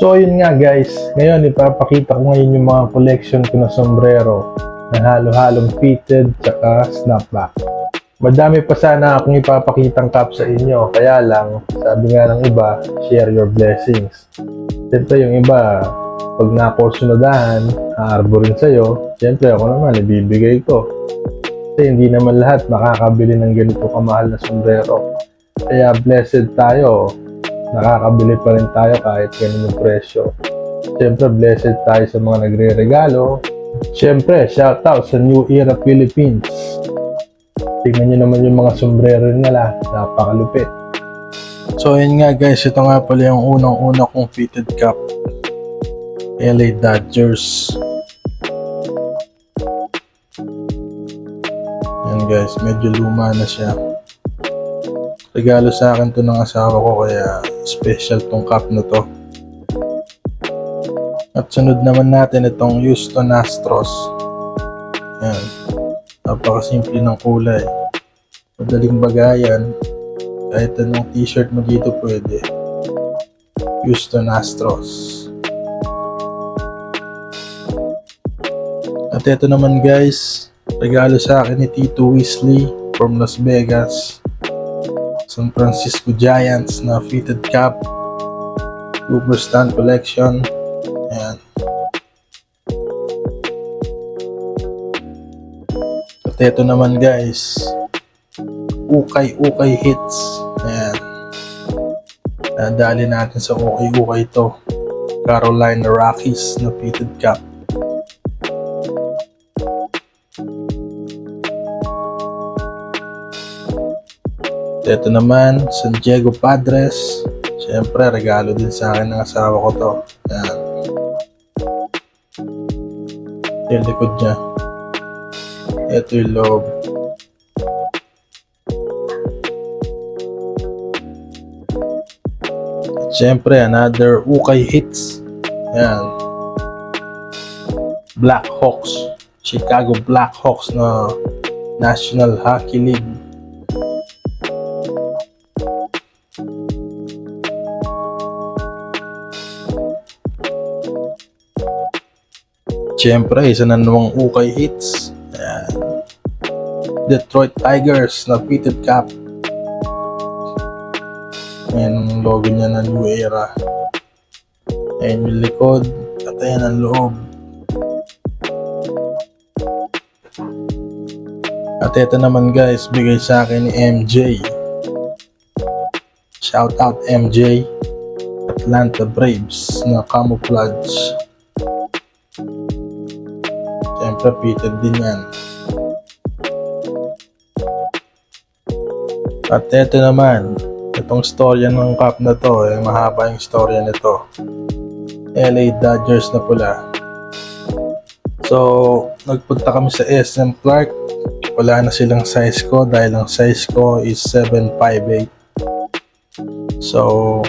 So yun nga guys, ngayon ipapakita ko ngayon yung mga collection ko na sombrero na halo-halong fitted tsaka snapback. Madami pa sana akong ipapakitang cap sa inyo, kaya lang, sabi nga ng iba, share your blessings. Siyempre yung iba, pag nakursunadahan, aarborin sa'yo, siyempre ako naman, ibibigay ko. Kasi hindi naman lahat makakabili ng ganito kamahal na sombrero. Kaya blessed tayo, nakakabili pa rin tayo kahit ganun yung presyo. Siyempre, blessed tayo sa mga nagre-regalo. Siyempre, shoutout sa New Era Philippines. Tingnan nyo naman yung mga sombrero nila, napakalupit. So, yun nga guys, ito nga pala yung unang-una kong fitted cap. LA Dodgers. Yan guys, medyo luma na siya. Regalo sa akin to ng asawa ko kaya special tong cup na to. At sunod naman natin itong Houston Astros. Yan. Napakasimple ng kulay. Madaling bagayan. Kahit anong t-shirt mo dito pwede. Houston Astros. At ito naman guys, regalo sa akin ni Tito Weasley from Las Vegas. San Francisco Giants na fitted cap. Cooper Stand Collection. Ayan. At ito naman guys, ukay-ukay hits. Ayan. Nadali natin sa ukay-ukay to. Carolina Rockies na fitted cap. Ito naman, San Diego Padres. Siyempre, regalo din sa akin ng asawa ko to. Ito yung likod niya. Ito yung loob. At Siyempre, another Ukay hits. Ayan. Black Hawks. Chicago Black Hawks na National Hockey League. Siyempre, isa na namang ukay hits. Ayan. Detroit Tigers na fitted cap. Ayan ang logo niya na New Era. Ayan yung likod. At ayan ang loob. At ito naman guys, bigay sa akin ni MJ. Shout out MJ. Atlanta Braves na camouflage. Fitted din yan. At ito naman, itong storya ng cup na to, eh, mahaba yung storya nito. LA Dodgers na pula. So, nagpunta kami sa SM Clark. Wala na silang size ko dahil ang size ko is 758. So,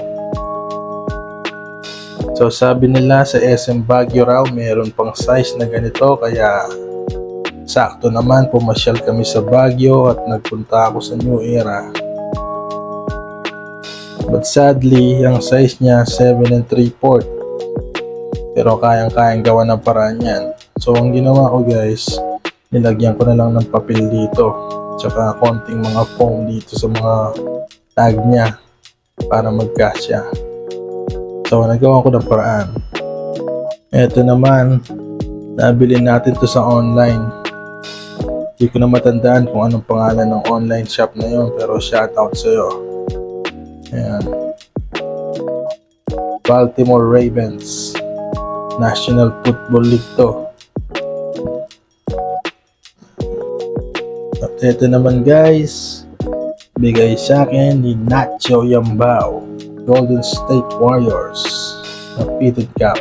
So sabi nila sa SM Baguio raw meron pang size na ganito kaya sakto naman pumasyal kami sa Baguio at nagpunta ako sa New Era. But sadly, ang size niya 7 and 3 port. Pero kayang-kayang gawa ng paraan yan. So ang ginawa ko guys, nilagyan ko na lang ng papel dito. Tsaka konting mga foam dito sa mga tag niya para magkasya. So, nagawa ko ng paraan. Ito naman, nabili natin to sa online. Hindi ko na matandaan kung anong pangalan ng online shop na yun, pero shoutout sa'yo. Ayan. Baltimore Ravens. National Football League to. At ito naman guys, bigay sa akin ni Nacho Yambao. Golden State Warriors na fitted cap.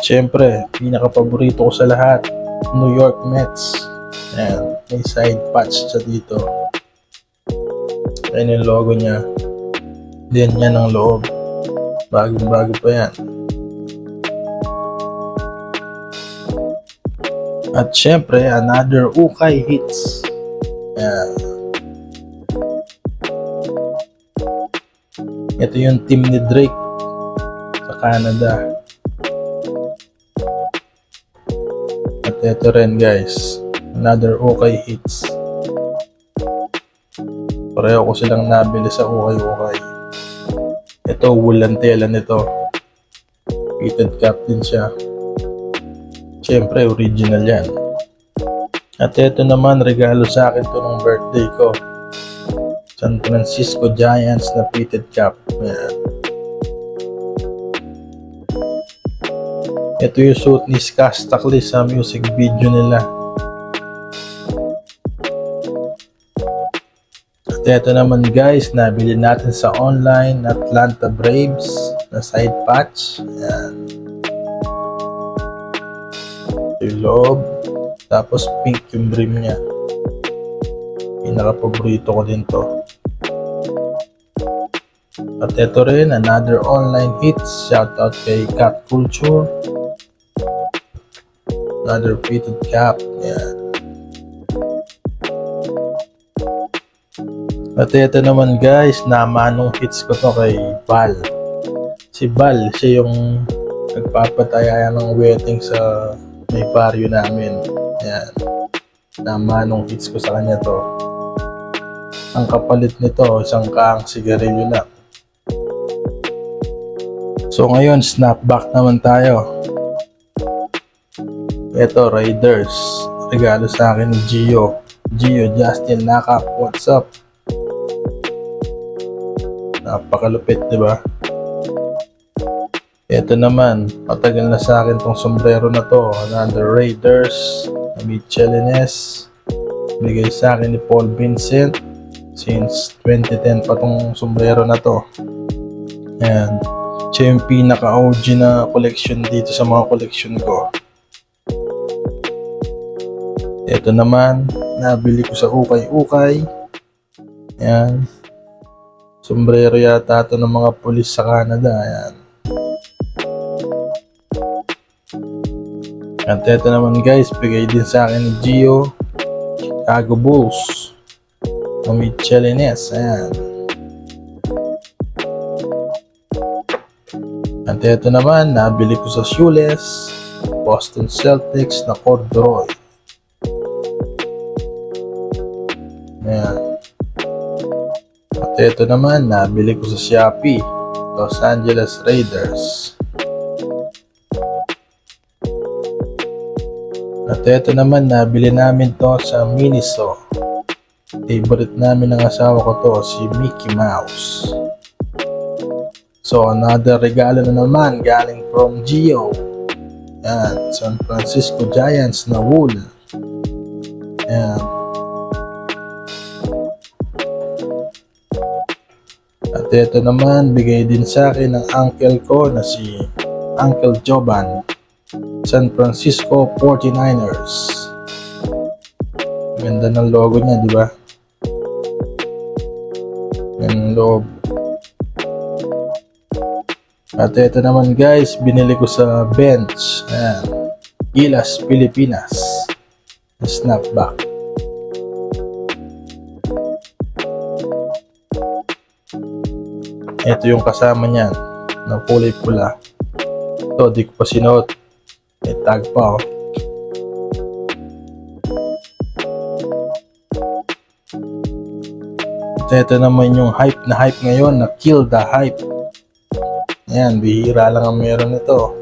Siyempre, pinaka-paborito ko sa lahat, New York Mets. Ayan, may side patch siya dito. Ayan yung logo niya. Then yan ang loob. Bagong-bago pa yan. At syempre, another ukay hits. Ayan. Ito yung team ni Drake sa Canada. At ito rin guys, another okay hits. Pareho ko silang nabili sa okay-okay. Ito, wulan tela nito. Heated cap din siya. Siyempre, original yan. At ito naman, regalo sa akin to nung birthday ko. San Francisco Giants na fitted cap. Ayan. Ito yung suit ni Skaz Takli sa music video nila. At ito naman guys, nabili natin sa online Atlanta Braves na side patch. Ayan. Loob. Tapos pink yung brim niya. Pinaka-paborito ko din to. At ito rin, another online hits. Shoutout kay Cat Culture. Another fitted cap. Yan. At ito naman guys, namanong hits ko to kay Bal. Si Bal, siya yung nagpapataya ng wedding sa may baryo namin. Yan. Namanong hits ko sa kanya to. Ang kapalit nito, isang kaang sigarilyo lang. So ngayon, snapback naman tayo. Ito, Raiders. Regalo sa akin ni Gio. Gio, Justin Nakap, what's up? Napakalupit, di ba? Ito naman, matagal na sa akin tong sombrero na to. Another Raiders, na Michelines. Bigay sa akin ni Paul Vincent. Since 2010 pa tong sombrero na to. Ayan. Siya yung pinaka-OG na collection dito sa mga collection ko. Ito naman, nabili ko sa Ukay-Ukay. Ayan. Sombrero yata ito ng mga pulis sa Canada. Ayan. At ito naman guys, bigay din sa akin ni Gio. Chicago Bulls. Na Michelines. Ayan. At ito naman, nabili ko sa Shoeless. Boston Celtics na corduroy. Ayan. At ito naman, nabili ko sa Shopee. Los Angeles Raiders. At ito naman, nabili namin to sa Miniso. Favorite namin ng asawa ko to, si Mickey Mouse. So, another regalo na naman galing from Gio. Yan, San Francisco Giants na wool. Yan. At ito naman, bigay din sa akin ng uncle ko na si Uncle Joban. San Francisco 49ers. Ganda ng logo niya, di ba? Yan ang loob. At ito naman guys, binili ko sa bench. Ayan. Gilas, Pilipinas. Snapback. Ito yung kasama niyan. Na kulay pula. Ito, di ko pa sinuot. May tag pa oh. At ito naman yung hype na hype ngayon na kill the hype. Ayan, bihira lang ang meron nito.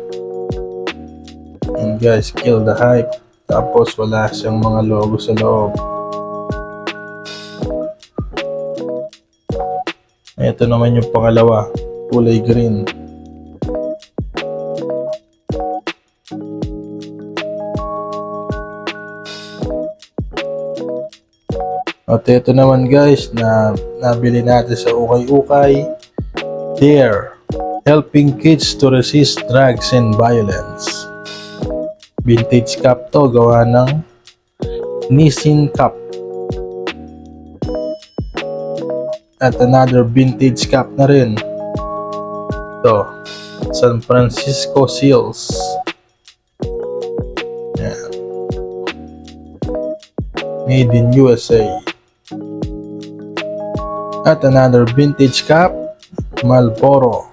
And guys, kill the hype. Tapos wala siyang mga logo sa loob. Ito naman yung pangalawa, kulay green. At ito naman guys na nabili natin sa Ukay-Ukay. Dare, helping kids to resist drugs and violence. Vintage cup to, gawa ng Nissin Cup. At another vintage cup na rin. Ito, San Francisco Seals. Made in USA. At another vintage cup. Malboro.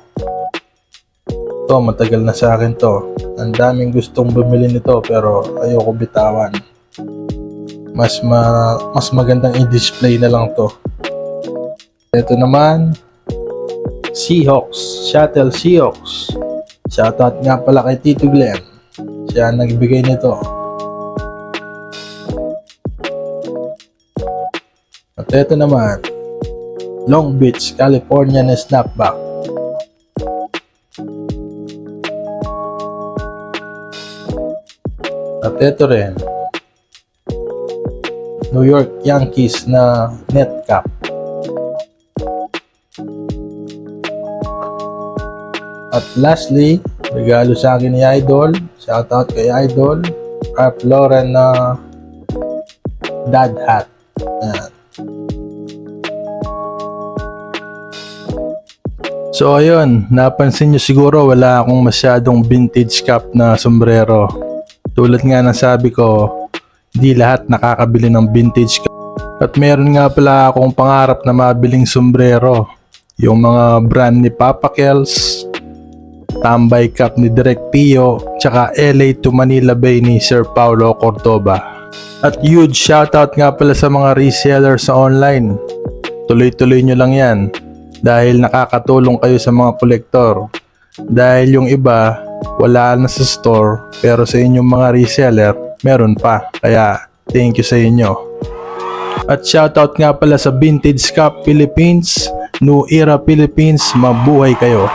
To, matagal na sa akin to. Ang daming gustong bumili nito pero ayoko bitawan. Mas ma mas magandang i-display na lang to. Ito naman, Seahawks, Shuttle Seahawks. Shoutout nga pala kay Tito Glenn. Siya ang nagbigay nito. At ito naman, Long Beach, California na snapback. At ito rin, New York Yankees na net cap. At lastly, regalo sa akin ni Idol. Shoutout kay Idol. Ralph Lauren na dad hat. Ayan. So ayun, napansin nyo siguro wala akong masyadong vintage cap na sombrero. Tulad nga ng sabi ko, di lahat nakakabili ng vintage cap. At meron nga pala akong pangarap na mabiling sombrero. Yung mga brand ni Papa Kels, Tambay Cup ni Direk Pio, tsaka LA to Manila Bay ni Sir Paulo Cordoba. At huge shoutout nga pala sa mga resellers sa online. Tuloy-tuloy nyo lang yan dahil nakakatulong kayo sa mga kolektor. Dahil yung iba, wala na sa store, pero sa inyong mga reseller, meron pa. Kaya, thank you sa inyo. At shoutout nga pala sa Vintage Cup Philippines, New Era Philippines, mabuhay kayo.